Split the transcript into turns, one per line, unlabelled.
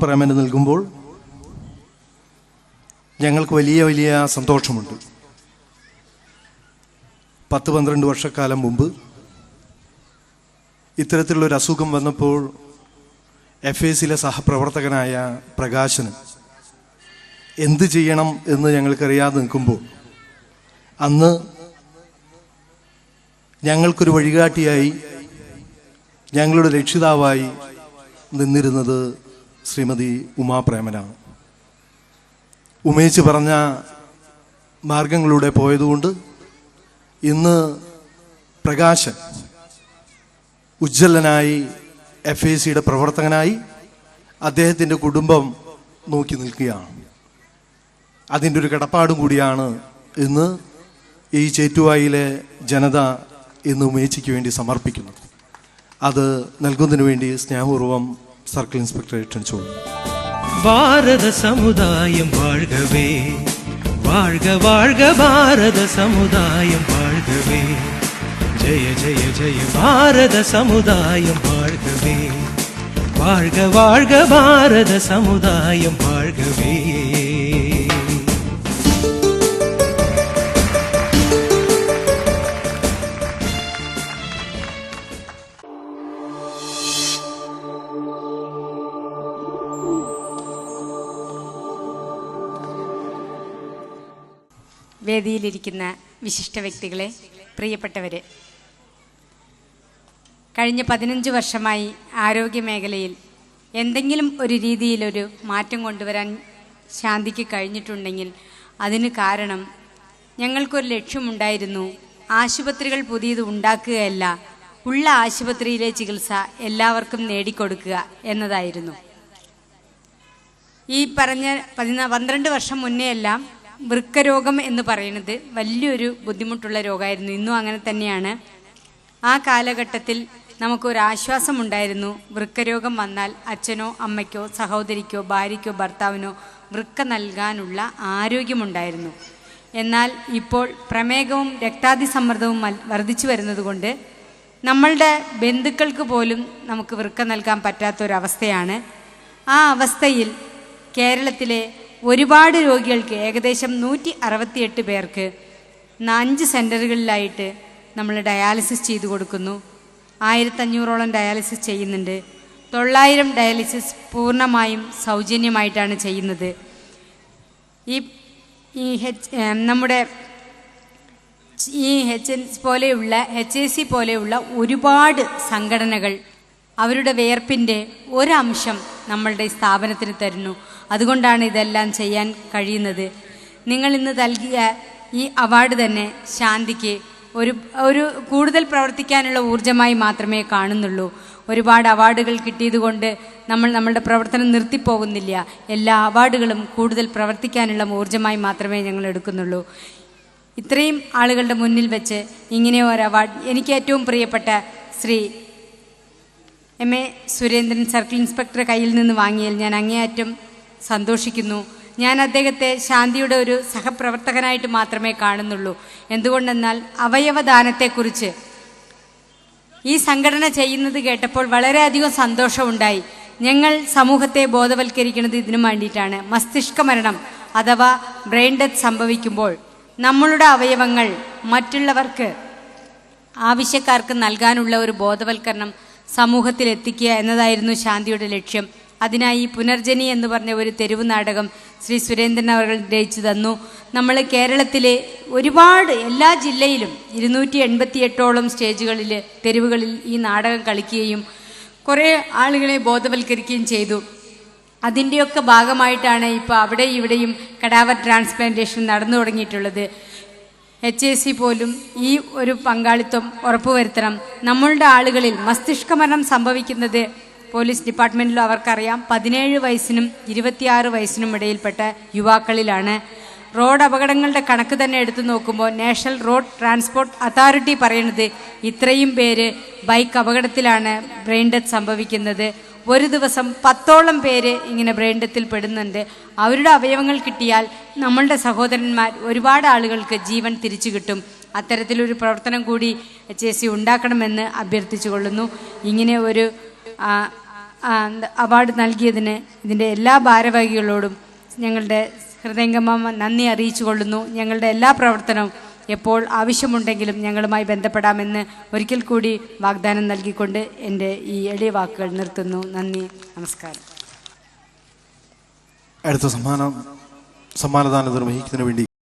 പ്രേമന് നൽകുമ്പോൾ ഞങ്ങൾക്ക് വലിയ വലിയ സന്തോഷമുണ്ട്. പത്ത് പന്ത്രണ്ട് വർഷക്കാലം മുമ്പ് ഇത്തരത്തിലുള്ളൊരു അസുഖം വന്നപ്പോൾ എഫ് എ സിയിലെ സഹപ്രവർത്തകനായ പ്രകാശന് എന്ത് ചെയ്യണം എന്ന് ഞങ്ങൾക്കറിയാതെ നിൽക്കുമ്പോൾ അന്ന് ഞങ്ങൾക്കൊരു വഴികാട്ടിയായി ഞങ്ങളുടെ രക്ഷിതാവായി നിന്നിരുന്നത് ശ്രീമതി ഉമാപ്രേമനാണ് ഉമേച്ച് പറഞ്ഞ മാർഗങ്ങളിലൂടെ പോയതുകൊണ്ട് ഇന്ന് പ്രകാശൻ ഉജ്ജ്വലനായി എഫ് എ സിയുടെ പ്രവർത്തകനായി അദ്ദേഹത്തിന്റെ കുടുംബം നോക്കി നിൽക്കുകയാണ്. അതിന്റെ ഒരു കിടപ്പാടും കൂടിയാണ് ഇന്ന് ഈ ചേറ്റുവായിലെ ജനത ഇന്ന് ഉമേച്ചയ്ക്ക് വേണ്ടി സമർപ്പിക്കുന്നത്. അത് നൽകുന്നതിന് വേണ്ടി സ്നേഹപൂർവം സർക്കിൾ ഇൻസ്പെക്ടറെ ക്ഷണിച്ചോളൂ
பாரத சமுதாயம் வாழ்கவே வாழ்க வாழ்க பாரத சமுதாயம் வாழ்கவே ஜெய ஜெய ஜெய பாரத சமுதாயம் வாழ்கவே வாழ்க வாழ்க பாரத சமுதாயம் வாழ்கவே
വേദിയിലിരിക്കുന്ന വിശിഷ്ട വ്യക്തികളെ പ്രിയപ്പെട്ടവരെ. കഴിഞ്ഞ പതിനഞ്ച് വർഷമായി ആരോഗ്യ മേഖലയിൽ എന്തെങ്കിലും ഒരു രീതിയിലൊരു മാറ്റം കൊണ്ടുവരാൻ ശാന്തിക്ക് കഴിഞ്ഞിട്ടുണ്ടെങ്കിൽ അതിന് കാരണം ഞങ്ങൾക്കൊരു ലക്ഷ്യമുണ്ടായിരുന്നു. ആശുപത്രികൾ പുതിയത് ഉണ്ടാക്കുകയല്ല ഉള്ള ആശുപത്രിയിലെ ചികിത്സ എല്ലാവർക്കും നേടിക്കൊടുക്കുക എന്നതായിരുന്നു. ഈ പറഞ്ഞ പതിനാ പന്ത്രണ്ട് വർഷം മുന്നേ എല്ലാം വൃക്കരോഗം എന്ന് പറയുന്നത് വലിയൊരു ബുദ്ധിമുട്ടുള്ള രോഗമായിരുന്നു. ഇന്നും അങ്ങനെ തന്നെയാണ്. ആ കാലഘട്ടത്തിൽ നമുക്കൊരു ആശ്വാസമുണ്ടായിരുന്നു വൃക്കരോഗം വന്നാൽ അച്ഛനോ അമ്മയ്ക്കോ സഹോദരിക്കോ ഭാര്യയ്ക്കോ ഭർത്താവിനോ വൃക്ക നൽകാനുള്ള ആരോഗ്യമുണ്ടായിരുന്നു. എന്നാൽ ഇപ്പോൾ പ്രമേഹവും രക്താതിസമ്മർദ്ദവും സമ്മർദ്ദവും വർദ്ധിച്ചു വരുന്നതുകൊണ്ട് നമ്മളുടെ ബന്ധുക്കൾക്ക് പോലും നമുക്ക് വൃക്ക നൽകാൻ പറ്റാത്തൊരവസ്ഥയാണ്. ആ അവസ്ഥയിൽ കേരളത്തിലെ ഒരുപാട് രോഗികൾക്ക് ഏകദേശം നൂറ്റി അറുപത്തിയെട്ട് പേർക്ക് അഞ്ച് സെന്ററുകളിലായിട്ട് നമ്മൾ ഡയാലിസിസ് ചെയ്തു കൊടുക്കുന്നു. ആയിരത്തഞ്ഞൂറോളം ഡയാലിസിസ് ചെയ്യുന്നുണ്ട്. തൊള്ളായിരം ഡയാലിസിസ് പൂർണമായും സൗജന്യമായിട്ടാണ് ചെയ്യുന്നത്. ഈ ഈ ഹെച്ച് നമ്മുടെ ഈ എൻ പോലെയുള്ള എച്ച് എ സി പോലെയുള്ള ഒരുപാട് സംഘടനകൾ അവരുടെ വേർപ്പിന്റെ ഒരംശം നമ്മളുടെ സ്ഥാപനത്തിന് തരുന്നു. അതുകൊണ്ടാണ് ഇതെല്ലാം ചെയ്യാൻ കഴിയുന്നത്. നിങ്ങൾ ഇന്ന് നൽകിയ ഈ അവാർഡ് തന്നെ ശാന്തിക്ക് ഒരു ഒരു കൂടുതൽ പ്രവർത്തിക്കാനുള്ള ഊർജമായി മാത്രമേ കാണുന്നുള്ളൂ. ഒരുപാട് അവാർഡുകൾ കിട്ടിയതുകൊണ്ട് നമ്മൾ നമ്മളുടെ പ്രവർത്തനം നിർത്തിപ്പോകുന്നില്ല. എല്ലാ അവാർഡുകളും കൂടുതൽ പ്രവർത്തിക്കാനുള്ള ഊർജമായി മാത്രമേ ഞങ്ങൾ എടുക്കുന്നുള്ളൂ. ഇത്രയും ആളുകളുടെ മുന്നിൽ വെച്ച് ഇങ്ങനെ ഒരു അവാർഡ് എനിക്ക് ഏറ്റവും പ്രിയപ്പെട്ട Shri M A Surendran circle inspector കയ്യിൽ നിന്ന് വാങ്ങിയാൽ ഞാൻ അങ്ങേയറ്റം സന്തോഷിക്കുന്നു. ഞാൻ അദ്ദേഹത്തെ ശാന്തിയുടെ ഒരു സഹപ്രവർത്തകനായിട്ട് മാത്രമേ കാണുന്നുള്ളൂ. എന്തുകൊണ്ടെന്നാൽ അവയവദാനത്തെക്കുറിച്ച് ഈ സംഘടന ചെയ്യുന്നത് കേട്ടപ്പോൾ വളരെയധികം സന്തോഷമുണ്ടായി. ഞങ്ങൾ സമൂഹത്തെ ബോധവൽക്കരിക്കുന്നത് ഇതിനു വേണ്ടിയിട്ടാണ്. മസ്തിഷ്ക മരണം അഥവാ ബ്രെയിൻ ഡെത്ത് സംഭവിക്കുമ്പോൾ നമ്മളുടെ അവയവങ്ങൾ മറ്റുള്ളവർക്ക് ആവശ്യക്കാർക്ക് നൽകാനുള്ള ഒരു ബോധവൽക്കരണം സമൂഹത്തിൽ എത്തിക്കുക എന്നതായിരുന്നു ശാന്തിയുടെ ലക്ഷ്യം. അതിനായി പുനർജനി എന്ന് പറഞ്ഞ ഒരു തെരുവ് നാടകം ശ്രീ സുരേന്ദ്രൻ അവർ രചിച്ചു തന്നു. നമ്മൾ കേരളത്തിലെ ഒരുപാട് എല്ലാ ജില്ലയിലും ഇരുന്നൂറ്റി എൺപത്തിയെട്ടോളം സ്റ്റേജുകളിൽ തെരുവുകളിൽ ഈ നാടകം കളിക്കുകയും കുറേ ആളുകളെ ബോധവൽക്കരിക്കുകയും ചെയ്തു. അതിന്റെയൊക്കെ ഭാഗമായിട്ടാണ് ഇപ്പോൾ അവിടെ ഇവിടെയും കടാവർ ട്രാൻസ്പ്ലാന്റേഷൻ നടന്നു തുടങ്ങിയിട്ടുള്ളത്. എച്ച് എ സി പോലും ഈ ഒരു പങ്കാളിത്തം ഉറപ്പുവരുത്തണം. നമ്മളുടെ ആളുകളിൽ മസ്തിഷ്ക മരണം സംഭവിക്കുന്നത് പോലീസ് ഡിപ്പാർട്ട്മെന്റിലും അവർക്കറിയാം. പതിനേഴ് വയസ്സിനും ഇരുപത്തിയാറ് വയസ്സിനും ഇടയിൽപ്പെട്ട യുവാക്കളിലാണ്. റോഡ് അപകടങ്ങളുടെ കണക്ക് തന്നെ എടുത്തു നോക്കുമ്പോൾ നാഷണൽ റോഡ് ട്രാൻസ്പോർട്ട് അതോറിറ്റി പറയുന്നത് ഇത്രയും പേര് ബൈക്ക് അപകടത്തിലാണ് ബ്രെയിൻ ഡെത്ത് സംഭവിക്കുന്നത്. ഒരു ദിവസം പത്തോളം പേര് ഇങ്ങനെ ബ്രെയിൻ പെടുന്നുണ്ട്. അവരുടെ അവയവങ്ങൾ കിട്ടിയാൽ നമ്മളുടെ സഹോദരന്മാർ ഒരുപാട് ആളുകൾക്ക് ജീവൻ തിരിച്ചു കിട്ടും. അത്തരത്തിലൊരു പ്രവർത്തനം കൂടി എച്ച് എസ് സി ഉണ്ടാക്കണമെന്ന് അഭ്യർത്ഥിച്ചുകൊള്ളുന്നു. ഇങ്ങനെ ഒരു അവാർഡ് നൽകിയതിന് ഇതിന്റെ എല്ലാ ഭാരവാഹികളോടും ഞങ്ങളുടെ ഹൃദയംഗമ നന്ദി അറിയിച്ചു കൊള്ളുന്നു ഞങ്ങളുടെ എല്ലാ പ്രവർത്തനവും എപ്പോൾ ആവശ്യമുണ്ടെങ്കിലും ഞങ്ങളുമായി ബന്ധപ്പെടാമെന്ന് ഒരിക്കൽ കൂടി വാഗ്ദാനം നൽകിക്കൊണ്ട് എന്റെ ഈ എളിയ വാക്കുകൾ നിർത്തുന്നു. നന്ദി. നമസ്കാരം.
അടുത്ത സമ്മാനം സമ്മാനദാനം നിർവഹിക്കുന്നതിന് വേണ്ടി